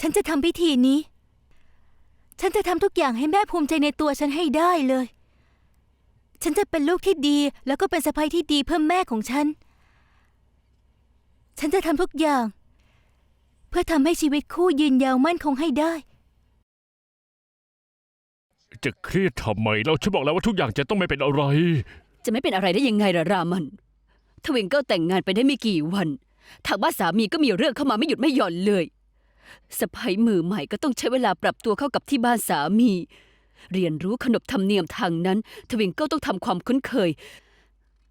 ฉันจะทำพิธีนี้ ฉันจะทำทุกอย่างให้แม่ภูมิใจในตัวฉันให้ได้เลย ฉันจะเป็นลูกที่ดี แล้วก็เป็นสะใภ้ที่ดีเพื่อแม่ของฉัน ฉันจะทำทุกอย่าง เพื่อทำให้ชีวิตคู่ยืนยาวมั่นคงให้ได้ จะเครียดทำไมเราฉันบอกแล้วว่าทุกอย่างจะต้องไม่เป็นอะไร จะไม่เป็นอะไรได้ยังไงล่ะรามัน ทวิงเกิลแต่งงานไปได้ไม่กี่วัน ทางบ้านสามีก็มีเรื่องเข้ามาไม่หยุดไม่หย่อนเลย สะพ้ยมือใหม่ก็ต้องใช้เวลาปรับตัวเข้ากับที่บ้านสามี เรียนรู้ขนบธรรมเนียมทางนั้นทวิงเกิลต้องทำความคุ้นเคย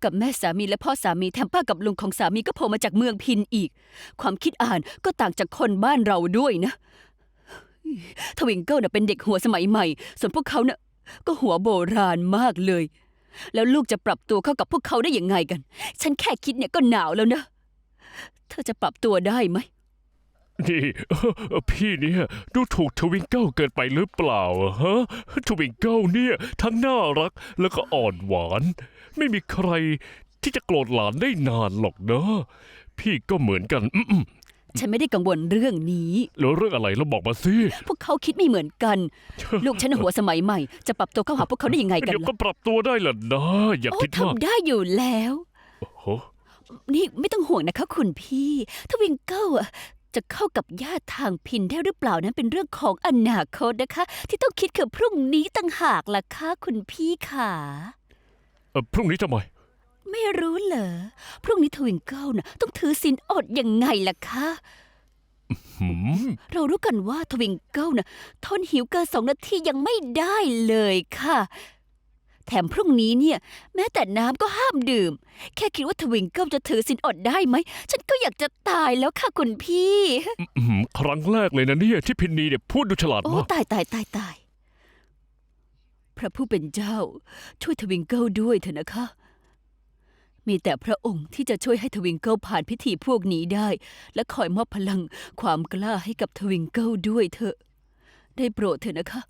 กับแม่สามีและพ่อสามีแถมป้ากับลุงของสามีก็โผล่มาจากเมืองพินอีก ความคิดอ่านก็ต่างจากคนบ้านเราด้วยนะ ทวิงเกิลน่ะเป็นเด็กหัวสมัยใหม่ ส่วนพวกเขาน่ะก็หัวโบราณมากเลย แล้วลูกจะปรับตัวเข้ากับพวกเขาได้ยังไงกัน ฉันแค่คิดเนี่ยก็หนาวแล้วนะ เธอจะปรับตัวได้ไหม นี่เอ่อพี่เนี่ยดูถูกทวิงเกิลเกินไปหรือเปล่าอะฮะทวิงเกิลเนี่ยทั้งน่ารักแล้วก็อ่อนหวาน ไม่มีใครที่จะโกรธหลานได้นานหรอกเนอะพี่ก็เหมือนกันอืมฉันไม่ได้กังวลเรื่องนี้ๆแล้วเรื่องอะไรเราบอกมาสิพวกเขาคิดไม่เหมือนกัน ลูกฉันน่ะหัวสมัยใหม่ จะปรับตัวเข้าหาพวกเขาได้ยังไงกันเดี๋ยวก็ล่ะปรับตัวได้ล่ะนะอย่าโอ้คิดมากทำได้อยู่แล้วโอ้โหนี่ไม่ต้องห่วงนะคะคุณพี่ถ้าวิงเกิลอะ จะเข้ากับญาติทางพินได้หรือเปล่านั้นเป็นเรื่องของอนาคตนะคะ ที่ต้องคิดคือพรุ่งนี้ต่างหากล่ะคะคุณพี่ค่ะเอ่อพรุ่งนี้ทำไม ไม่รู้เหรอพรุ่งนี้ทวิงเกิลน่ะต้องถือศีลอดยังไงล่ะคะ หืม เรารู้กันว่าทวิงเกิลน่ะทนหิวเกินสองนาทียังไม่ได้เลยค่ะ แถมพรุ่งนี้เนี่ย แม้แต่น้ำก็ห้ามดื่ม แค่คิดว่าทวิงเกิลจะถือศีลอดได้ไหม ฉันก็อยากจะตายแล้วค่ะคุณพี่ อื้อหือครั้งแรกเลยนะเนี่ยที่พินนีเนี่ยพูดดูฉลาดโอ้มาก ตายตายตายตาย พระผู้เป็นเจ้า ช่วยทวิงเกิลด้วยเถอะนะคะ มีแต่พระองค์ที่จะช่วยให้ทวิงเกิลผ่านพิธีพวกนี้ได้ และคอยมอบพลังความกล้าให้กับทวิงเกิลด้วยเถอะ ได้โปรดเถอะนะคะ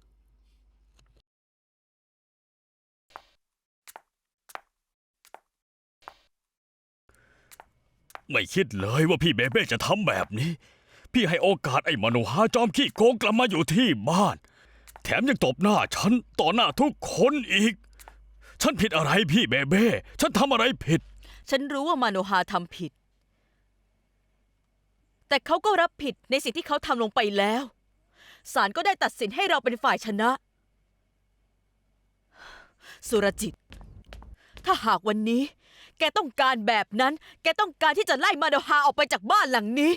ไม่คิดเลยว่าพี่เบเบ้จะทำแบบนี้ พี่ให้โอกาสไอ้มโนหาจอมขี้โกงกลับมาอยู่ที่บ้าน แถมยังตบหน้าฉันต่อหน้าทุกคนอีก ฉันผิดอะไรพี่เบเบ้ ฉันทำอะไรผิด ฉันรู้ว่ามาโนฮาทำผิด แต่เขาก็รับผิดในสิ่งที่เขาทำลงไปแล้วศาลก็ได้ตัดสินให้เราเป็นฝ่ายชนะ สุรจิต ถ้าหากวันนี้ แกต้องการแบบนั้น แกต้องการที่จะไล่มาโนฮาออกไปจากบ้านหลังนี้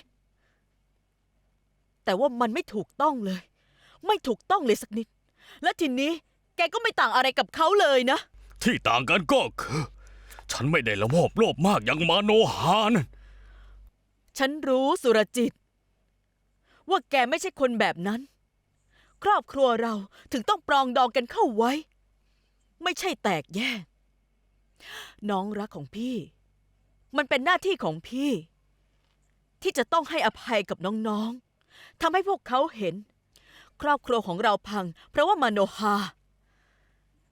แต่ว่ามันไม่ถูกต้องเลย ไม่ถูกต้องเลยสักนิด และทีนี้แกก็ไม่ต่างอะไรกับเขาเลยนะ ที่ต่างกันก็คือ ฉันไม่ได้ละโมบโลภมากอย่างมาโนหานั่นฉันรู้สุรจิต ว่าแกไม่ใช่คนแบบนั้น ครอบครัวเราถึงต้องปรองดองกันเข้าไว้ ไม่ใช่แตกแยก น้องรักของพี่ มันเป็นหน้าที่ของพี่ ที่จะต้องให้อภัยกับน้องๆทำให้พวกเขาเห็น ครอบครัวของเราพัง เพราะว่ามาโนฮา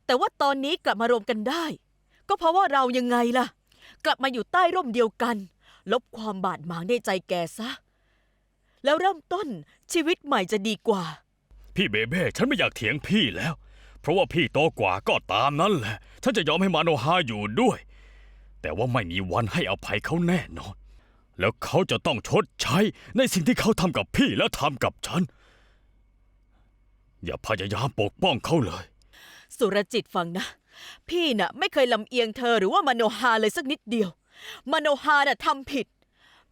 แต่ว่าตอนนี้กลับมารวมกันได้ ก็เพราะว่าเรายังไงล่ะ กลับมาอยู่ใต้ร่มเดียวกัน ลบความบาดหมางในใจแกซะ แล้วเริ่มต้นชีวิตใหม่จะดีกว่า พี่เบเบ้ฉันไม่อยากเถียงพี่แล้ว ราะว่าพี่โตกว่าก็ตามนั้นแหละ ฉันจะยอมให้มาโนฮาอยู่ด้วย แต่ว่าไม่มีวันให้อภัยเขาแน่นอน แล้วเขาจะต้องชดใช้ในสิ่งที่เขาทำกับพี่และทำกับฉัน อย่าพยายามปกป้องเขาเลย สุรจิตฟังนะ พี่น่ะ ไม่เคยลำเอียงเธอหรือว่ามโนฮาเลยสักนิดเดียวมโนฮาน่ะทำผิด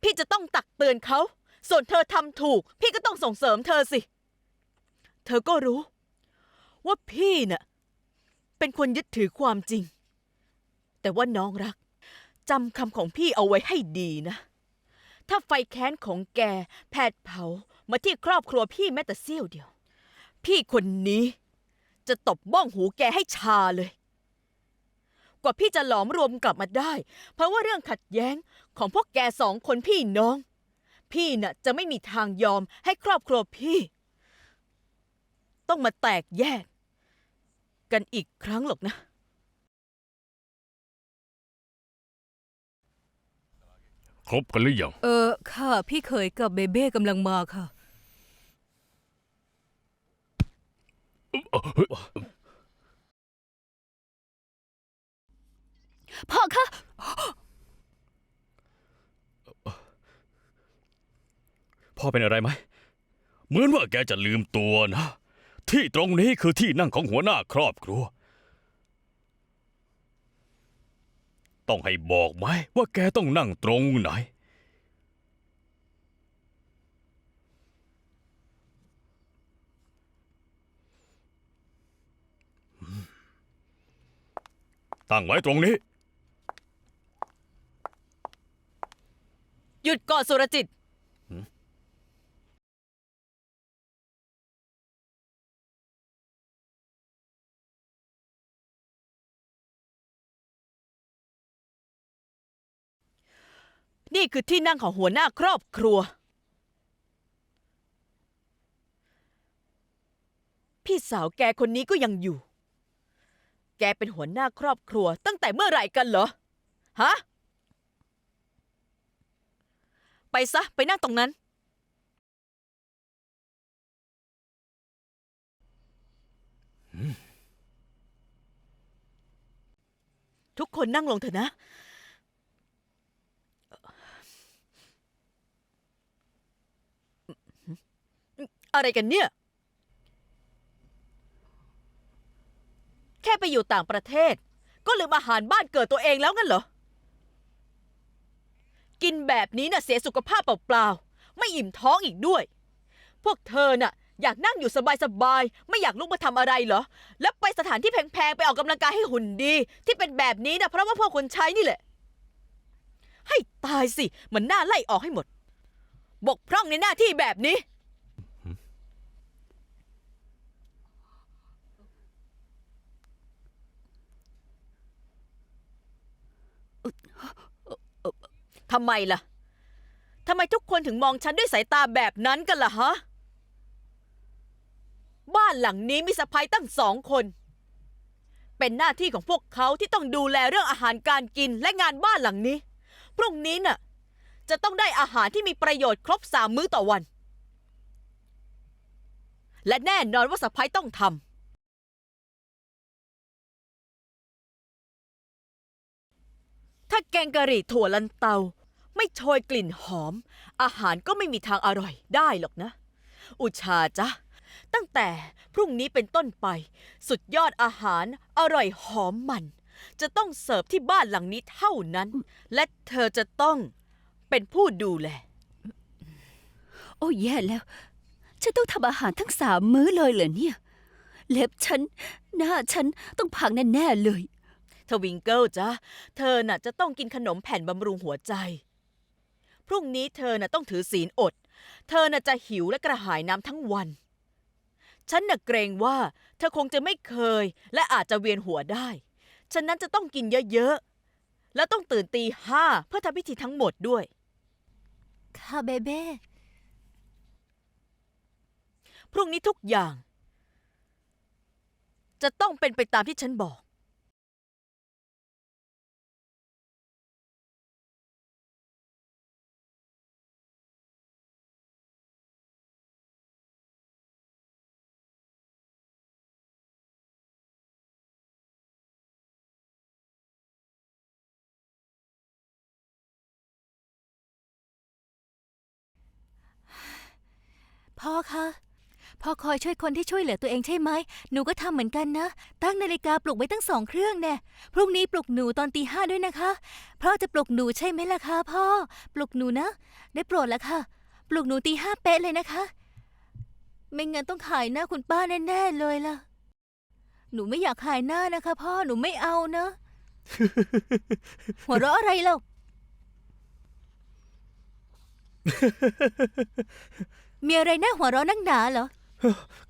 พี่จะต้องตักเตือนเขา ส่วนเธอทำถูก พี่ก็ต้องส่งเสริมเธอสิ เธอก็รู้ ว่าพี่น่ะเป็นคนยึดถือความจริง แต่ว่าน้องรักจำคำของพี่เอาไว้ให้ดีนะ ถ้าไฟแค้นของแกแผดเผามาที่ครอบครัวพี่แม้แต่เสี้ยวเดียว พี่คนนี้จะตบบ้องหูแกให้ชาเลย กว่าพี่จะหลอมรวมกลับมาได้ เพราะว่าเรื่องขัดแย้งของพวกแกสองคนพี่น้อง พี่น่ะจะไม่มีทางยอมให้ครอบครัวพี่ ต้องมาแตกแยก กันอีกครั้งหรอกนะ ครบกันหรือยัง เออ ค่ะ พี่เคยกับเบเบ้กำลังมาค่ะ พ่อคะ พ่อเป็นอะไรไหม เหมือนว่าแกจะลืมตัวนะ ที่ตรงนี้คือที่นั่งของหัวหน้าครอบครัว ต้องให้บอกไหมว่าแกต้องนั่งตรงไหน ตั้งไว้ตรงนี้ หยุดก่อนสุรจิต นี่คือที่นั่งของหัวหน้าครอบครัว พี่สาวแกคนนี้ก็ยังอยู่ แกเป็นหัวหน้าครอบครัว ตั้งแต่เมื่อไหร่กันเหรอ ฮะ ไปซะ ไปนั่งตรงนั้น ทุกคนนั่งลงเถอะนะ อะไรกันเนี่ย แค่ไปอยู่ต่างประเทศ ก็ลืมอาหารบ้านเกิดตัวเองแล้วงั้นเหรอ กินแบบนี้น่ะเสียสุขภาพเปล่าๆ ไม่อิ่มท้องอีกด้วย พวกเธอน่ะ อยากนั่งอยู่สบายๆ ไม่อยากลุกมาทำอะไรเหรอ แล้วไปสถานที่แพงๆ ไปออกกำลังกายให้หุ่นดี ที่เป็นแบบนี้นะเพราะว่าพวกคนใช้นี่แหละ ให้ตายสิ มันน่าไล่ออกให้หมด บกพร่องในหน้าที่แบบนี้ ทำไมล่ะทำไมทุกคนถึงมองฉันด้วยสายตาแบบนั้นกันล่ะฮะ บ้านหลังนี้มีสะพ้ยตั้งสองคน เป็นหน้าที่ของพวกเขาที่ต้องดูแลเรื่องอาหารการกินและงานบ้านหลังนี้ พรุ่งนี้น่ะ จะต้องได้อาหารที่มีประโยชน์ครบสามมื้อต่อวัน และแน่นอนว่าสะพ้ยต้องทำ ถ้าแกงกะหรี่ถั่วลันเตา ไม่โชยกลิ่นหอม อาหารก็ไม่มีทางอร่อยได้หรอกนะ อุชาจ๊ะ ตั้งแต่พรุ่งนี้เป็นต้นไป สุดยอดอาหารอร่อยหอมมัน จะต้องเสิร์ฟที่บ้านหลังนี้เท่านั้น และเธอจะต้องเป็นผู้ดูแล โอ้แย่แล้ว ฉันต้องทำอาหารทั้งสามมื้อเลยเหรอเนี่ย เล็บฉัน หน้าฉันต้องพังแน่ๆเลย ทวิงเกิลจ๊ะเธอน่ะจะต้องกินขนมแผ่นบำรุงหัวใจ พรุ่งนี้เธอน่ะต้องถือศีลอด เธอน่ะจะหิวและกระหายน้ำทั้งวัน ฉันน่ะเกรงว่า เธอคงจะไม่เคย และอาจจะเวียนหัวได้ ฉะนั้นจะต้องกินเยอะๆ แล้วต้องตื่นตีห้าเพื่อทำพิธีทั้งหมดด้วย ค่ะเบเบ้ พรุ่งนี้ทุกอย่าง จะต้องเป็นไปตามที่ฉันบอก พ่อคะพ่อคอยช่วยคนที่ช่วยเหลือตัวเองใช่ไหม หนูก็ทำเหมือนกันนะ ตั้งนาฬิกาปลุกไว้ตั้งสองเครื่องแน่ พรุ่งนี้ปลุกหนูตอนตีห้าด้วยนะคะ เพราะจะปลุกหนูใช่ไหมล่ะคะพ่อ ปลุกหนูนะ ได้โปรดแล้วค่ะ ปลุกหนูตีห้าเป๊ะเลยนะคะ ไม่งั้นต้องขายหน้าคุณป้าแน่ๆเลยล่ะ หนูไม่อยากขายหน้านะคะ พ่อ หนูไม่เอานะ หัวเราะอะไรเล่า มีอะไรน่าหัวเราะนักหนาเหรอ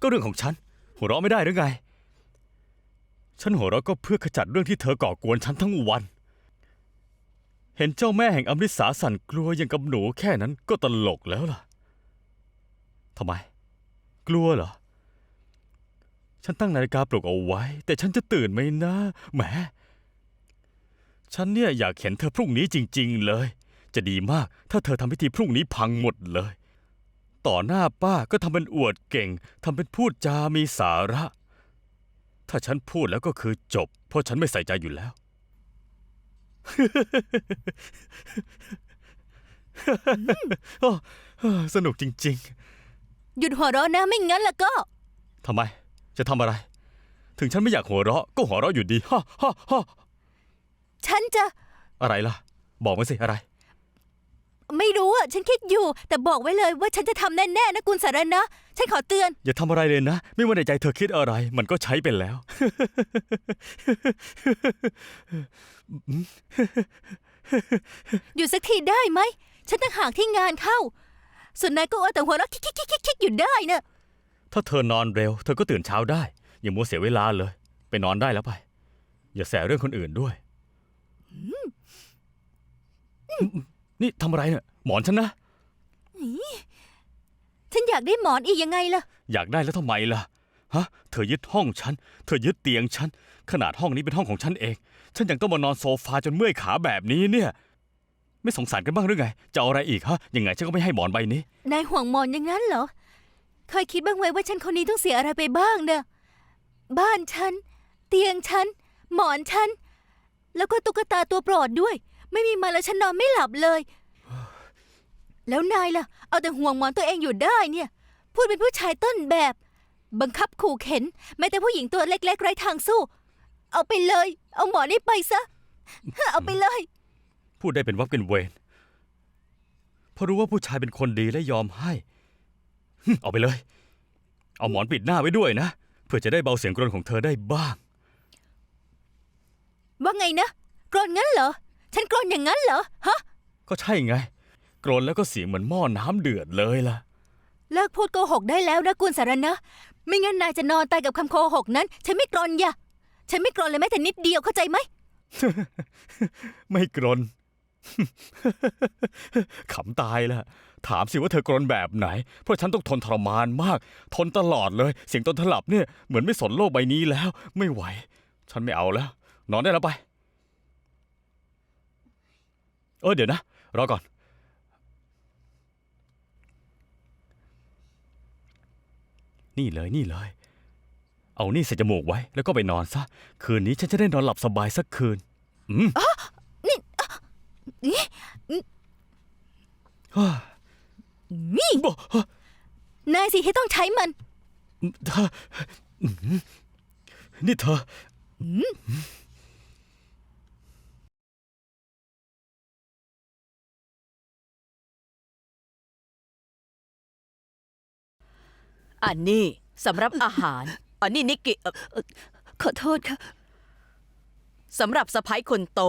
ก็เรื่องของฉัน หัวเราะไม่ได้หรือไง ฉันหัวเราะก็เพื่อขจัดเรื่องที่เธอก่อกวนฉันทั้งวัน เห็นเจ้าแม่แห่งอมริสาสั่นกลัวอย่างกับหนูแค่นั้นก็ตลกแล้วล่ะทำไม กลัวเหรอ ฉันตั้งนาฬิกาปลุกเอาไว้ แต่ฉันจะตื่นไหมนะแหมฉันเนี่ยอยากเห็นเธอพรุ่งนี้จริง ๆ เลย จะดีมากถ้าเธอทำพิธีพรุ่งนี้พังหมดเลย ต่อหน้าป้าก็ทำเป็นอวดเก่งทำเป็นพูดจามีสาระ ถ้าฉันพูดแล้วก็คือจบ เพราะฉันไม่ใส่ใจอยู่แล้ว โอ้สนุกจริง หยุดหัวเราะนะไม่งั้นล่ะก็ ๆทำไม จะทำอะไร ถึงฉันไม่อยากหัวเราะ ก็หัวเราะอยู่ดีฮ่าฮ่าฮ่าฉันจะ อะไรล่ะ บอกมาสิอะไร ไม่รู้อะฉันคิดอยู่ แต่บอกไว้เลยว่าฉันจะทำแน่ๆนะกุลสารนะ ฉันขอเตือน อย่าทำอะไรเลยนะ ไม่ว่าในใจเธอคิดอะไร มันก็ใช้ไปแล้ว หยุดสักทีได้ไหม ฉันต่างหากที่งานเข้า ส่วนนายก็เอาแต่หัวเราะคิกคิกคิกคิกอยู่ได้นะถ้าเธอนอนเร็ว เธอก็ตื่นเช้าได้ อย่ามัวเสียเวลาเลย ไปนอนได้แล้วไป อย่าแสเรื่องคนอื่นด้วย นี่ทำอะไรเนี่ยหมอนฉันนะ ฉันอยากได้หมอนอีกยังไงล่ะ อยากได้แล้วทำไมล่ะ ฮะ เธอยึดห้องฉัน เธอยึดเตียงฉัน ขนาดห้องนี้เป็นห้องของฉันเอง ฉันยังต้องมานอนโซฟาจนเมื่อยขาแบบนี้เนี่ย ไม่สงสารกันบ้างหรือไง จะเอาอะไรอีกฮะ ยังไงฉันก็ไม่ให้หมอนใบนี้ นายห่วงหมอนอย่างนั้นเหรอ เคยคิดบ้างไหมว่าฉันคนนี้ต้องเสียอะไรไปบ้างเนอะบ้านฉัน เตียงฉัน หมอนฉัน แล้วก็ตุ๊กตาตัวโปรดด้วย ไม่มีมันแล้วฉันนอนไม่หลับเลย แล้วนายล่ะ เอาแต่ห่วงหมอนตัวเองอยู่ได้เนี่ย พูดเป็นผู้ชายต้นแบบ บังคับขู่เข็น แม้แต่ผู้หญิงตัวเล็กๆไร้ทางสู้ เอาไปเลย เอาหมอนนี้ไปซะ เอาไปเลย พูดได้เป็นวับเป็นเวรเพราะรู้ว่าผู้ชายเป็นคนดีและยอมให้หึเอาไปเลย เอาหมอนปิดหน้าไว้ด้วยนะ เพื่อจะได้เบาเสียงกรนของเธอได้บ้าง ว่าไงนะ กรนงั้นเหรอ ฉันกรนอย่างนั้นเหรอ ฮะ ก็ใช่ไง กรนแล้วก็เสียงเหมือนหม้อน้ำเดือดเลยล่ะ เลิกพูดโกหกได้แล้วนะกุลสารนะ ไม่งั้นนายจะนอนตายกับคำโกหกนั้น ฉันไม่กรนอย่าฉันไม่กรนเลยแม้แต่นิดเดียวเข้าใจไหม ไม่กรน ขำตายละถามสิว่าเธอกรนแบบไหน เพราะฉันต้องทนทรมานมาก ทนตลอดเลย เสียงตอนถลับเนี่ยเหมือนไม่สนโลกใบนี้แล้ว ไม่ไหว ฉันไม่เอาแล้ว นอนได้แล้วไป เออเดี๋ยวนะ รอก่อน นี่เลยนี่เลย เอานี่ใส่จมูกไว้ แล้วก็ไปนอนซะ คืนนี้ฉันจะได้นอนหลับสบายสักคืน อืมนี่นี่บ่นายสิที่ต้องใช้มันเธออื้อหือนี่เธออั นนี้สำหรับอาหาร อันนี้นิกกิเอ่อขอโทษค่ะ สำหรับสะพ้ายคนโต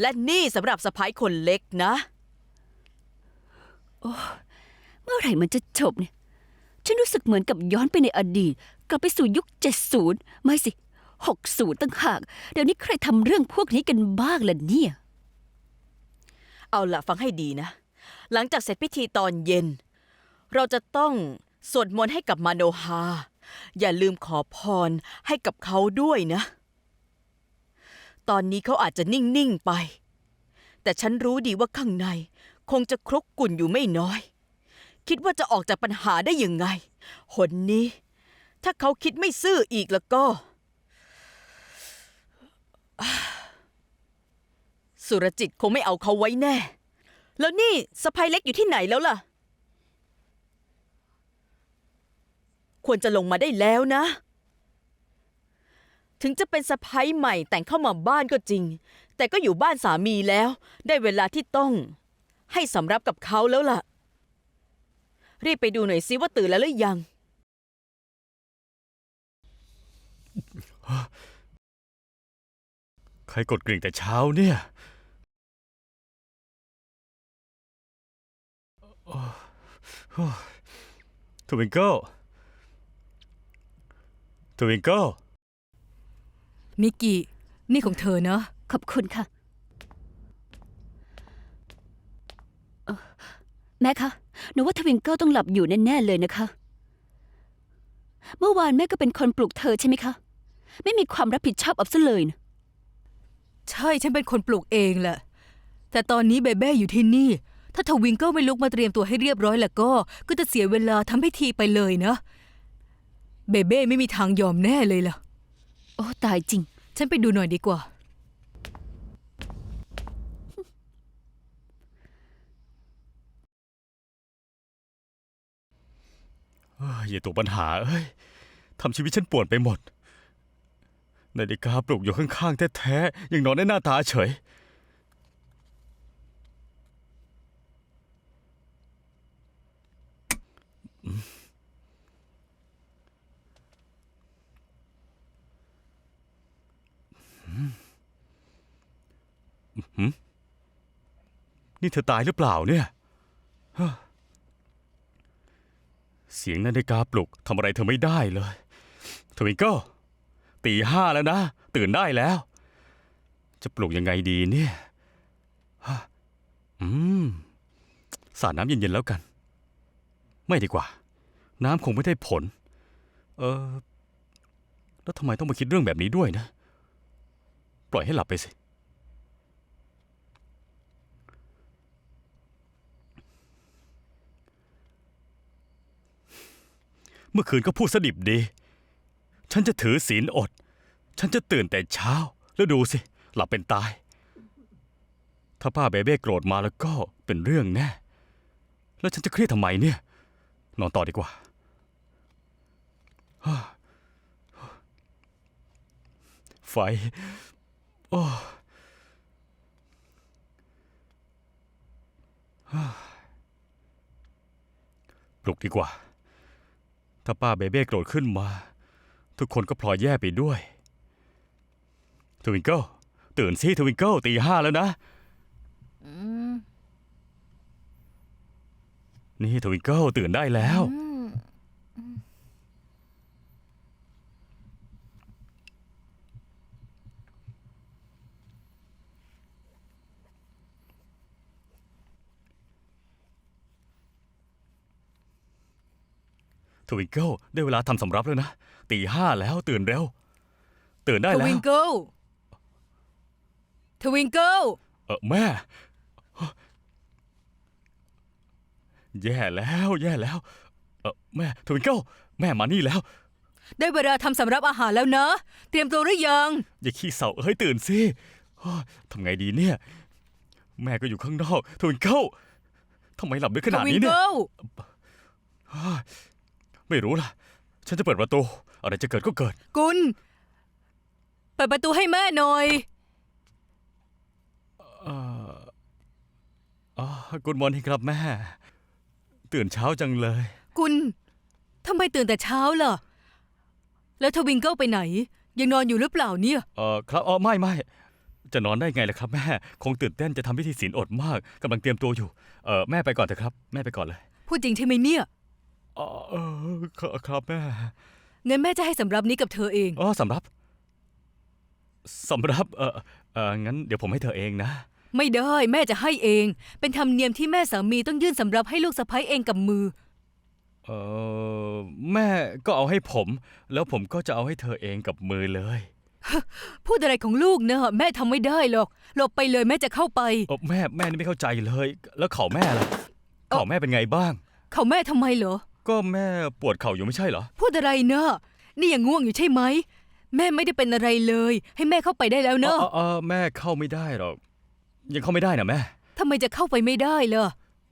และนี่สำหรับสะพ้ายคนเล็กนะ เมื่อไหร่มันจะจบเนี่ย ฉันรู้สึกเหมือนกับย้อนไปในอดีต กลับไปสู่ยุค 70 ไม่สิ 60 ตั้งหาก เดี๋ยวนี้ใครทำเรื่องพวกนี้กันบ้างล่ะเนี่ย เอาละฟังให้ดีนะ หลังจากเสร็จพิธีตอนเย็น เราจะต้อง สวดมนต์ให้กับมาโนฮา อย่าลืมขอพรให้กับเขาด้วยนะ ตอนนี้เขาอาจจะนิ่ง ๆ ไป แต่ฉันรู้ดีว่าข้างในคงจะครกกุ่นอยู่ไม่น้อย คิดว่าจะออกจากปัญหาได้ยังไง หนนี้ ถ้าเขาคิดไม่ซื่ออีกแล้วก็ สุรจิตคงไม่เอาเขาไว้แน่ แล้วนี่สะพายเล็กอยู่ที่ไหนแล้วล่ะ ควรจะลงมาได้แล้วนะ ถึงจะเป็นสะพ้ยใหม่แต่งเข้ามาบ้านก็จริง แต่ก็อยู่บ้านสามีแล้ว ได้เวลาที่ต้อง ให้สำรับกับเขาแล้วล่ะ รีบไปดูหน่อยซิว่าตื่นแล้วหรือยัง ใครกดกริ่งแต่เช้าเนี่ยทวิงเกิล ทวิงเกิลมิกกี้นี่ของเธอนะ ขอบคุณค่ะเอ่อแม่คะ หนูว่าทวิงเกิลต้องหลับอยู่แน่ๆเลยนะคะ เมื่อวานแม่ก็เป็นคนปลุกเธอใช่ไหมคะ ไม่มีความรับผิดชอบเอาซะเลยนะใช่ฉันเป็นคนปลูกเองแหละ แต่ตอนนี้เบเบ้อยู่ที่นี่ ถ้าทวิงเกิลไม่ลุกมาเตรียมตัวให้เรียบร้อยแล้วก็ ก็จะเสียเวลาทำพิธีไปเลยนะ เบเบ้ไม่มีทางยอมแน่เลยล่ะ โอ้ตายจริง ฉันไปดูหน่อยดีกว่า เอ้ยอย่าตัวปัญหาเอ้ยทำชีวิตฉันปวดไปหมด นาฬิกาปลุกอยู่ข้างๆแท้ๆยังนอนได้หน้าตาเฉย นี่เธอตายหรือเปล่าเนี่ยฮะเสียงนาฬิกาปลุกทำอะไรเธอไม่ได้เลยทวิงเกิลตีห้าแล้วนะ ตื่นได้แล้ว จะปลุกยังไงดีเนี่ยฮะอืมสาดน้ำเย็นๆแล้วกัน ไม่ดีกว่า น้ำคงไม่ได้ผล เออ แล้วทำไมต้องมาคิดเรื่องแบบนี้ด้วยนะ ปล่อยให้หลับไปสิ เมื่อคืนก็พูดสดิบดี ฉันจะถือศีลอด ฉันจะตื่นแต่เช้า แล้วดูสิ หลับเป็นตาย ถ้าป้าเบเบ้โกรธมาแล้วก็เป็นเรื่องแน่ แล้วฉันจะเครียดทำไมเนี่ย นอนต่อดีกว่าไฟโอ้ปลุกดีกว่า ถ้าป้าเบเบ้โกรธขึ้นมา ทุกคนก็พลอยแย่ไปด้วย ทวิงเกิลตื่นสิทวิงเกิลตีห้าแล้วนะอืมนี่ทวิงเกิลตื่นได้แล้ว อืม ทวิงเกิลได้เวลาทำสำรับแล้วนะตีห้าแล้วตื่นเร็ว ตื่นได้ทแล้วิวงเกิลทวิงเกิลเออแม่ แย่แล้ว แย่แล้ว เออแม่ทวิงเกิลแม่มานี่แล้ว ได้เวลาทำสำรับอาหารแล้วนะเตรียมตัวหรือยัง อย่าขี้เศร้าเอ้ยตื่นสิโอ้ยทำไงดีเนี่ย แม่ก็อยู่ข้างนอกทวิงเกิลทำไมหลับดึกขทนาดวิงนี้เนี่ยเกิล ไม่รู้ล่ะ ฉันจะเปิดประตู อะไรจะเกิดก็เกิด กุลเปิดประตูให้แม่หน่อยอ่าอ๋อกุณมอนี่ครับแม่ ตื่นเช้าจังเลย กุลทำไมตื่นแต่เช้าล่ะ แล้วทวิงเกิลไปไหน ยังนอนอยู่หรือเปล่าเนี่ย เออครับอ๋อไม่ไม่จะนอนได้ไงล่ะครับแม่ คงตื่นเต้นจะทำพิธีศีลอดมากกำลังเตรียมตัวอยู่ เออแม่ไปก่อนเถอะครับ แม่ไปก่อนเลย พูดจริงใช่ไหมเนี่ย อเออครับครับแม่ งั้นแม่จะให้สำรับนี้กับเธอเอง อ๋อสำรับสำรับเออเอองั้นเดี๋ยวผมให้เธอเองนะ ไม่ได้แม่จะให้เอง เป็นธรรมเนียมที่แม่สามีต้องยื่นสำรับให้ลูกสะใภ้เองกับมือ เออแม่ก็เอาให้ผม แล้วผมก็จะเอาให้เธอเองกับมือเลย พูดอะไรของลูกเนอะแม่ทำไม่ได้หรอกหลบไปเลยแม่จะเข้าไปเออแม่แม่นี่ไม่เข้าใจเลย แล้วเขาแม่ล่ะเขาแม่เป็นไงบ้าง เขาแม่ทำไมเหรอ ก็แม่ปวดเข่าอยู่ไม่ใช่เหรอ พูดอะไรเนอะนี่ยังง่วงอยู่ใช่ไหม แม่ไม่ได้เป็นอะไรเลย ให้แม่เข้าไปได้แล้วเนอะเออเออแม่เข้าไม่ได้หรอก ยังเข้าไม่ได้นะแม่ ทำไมจะเข้าไปไม่ได้ล่ะ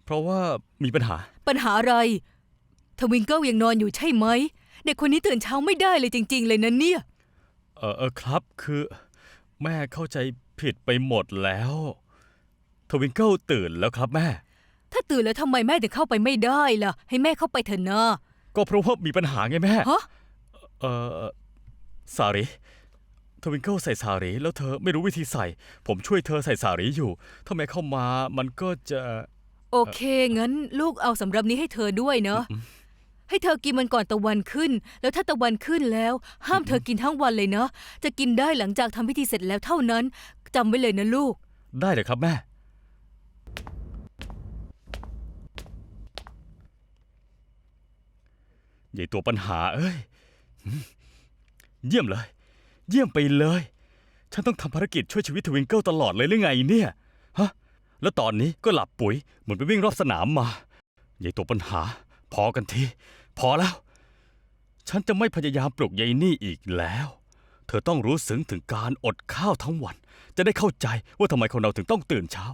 เพราะว่ามีปัญหา ปัญหาอะไร ทวิงเกิลยังนอนอยู่ใช่ไหม เด็กคนนี้ตื่นเช้าไม่ได้เลยจริง ๆ เลยนะเนี่ย เออเออครับคือ แม่เข้าใจผิดไปหมดแล้ว ทวิงเกิลตื่นแล้วครับแม่ ถ้าตื่นแล้วทำไมแม่ถึงเข้าไปไม่ได้ล่ะ ให้แม่เข้าไปเถอะนะก็เพราะว่ามีปัญหาไงแม่ ฮะเออสารีทวิงเกิลใส่สารีแล้วเธอไม่รู้วิธีใส่ ผมช่วยเธอใส่สารีอยู่ ถ้าแม่เข้ามามันก็จะโอเคงั้นลูกเอาสำรับนี้ให้เธอด้วยเนาะให้เธอกินมันก่อนตะวันขึ้น แล้วถ้าตะวันขึ้นแล้ว ห้ามเธอกินทั้งวันเลยนะจะกินได้หลังจากทำพิธีเสร็จแล้วเท่านั้นจำไว้เลยนะลูก ได้เลยครับแม่ ใหญ่ตัวปัญหา เอ้ย เยี่ยมเลย เยี่ยมไปเลย ฉันต้องทำภารกิจช่วยชีวิตทวิงเกิลตลอดเลยหรือไงเนี่ยฮะแล้วตอนนี้ก็หลับปุ๋ยเหมือนไปวิ่งรอบสนามมา ใหญ่ตัวปัญหา พอกันที พอแล้ว ฉันจะไม่พยายามปลุกยายนี่อีกแล้ว เธอต้องรู้ซึ้งถึงการอดข้าวทั้งวัน จะได้เข้าใจว่าทำไมคนเราถึงต้องตื่นเช้า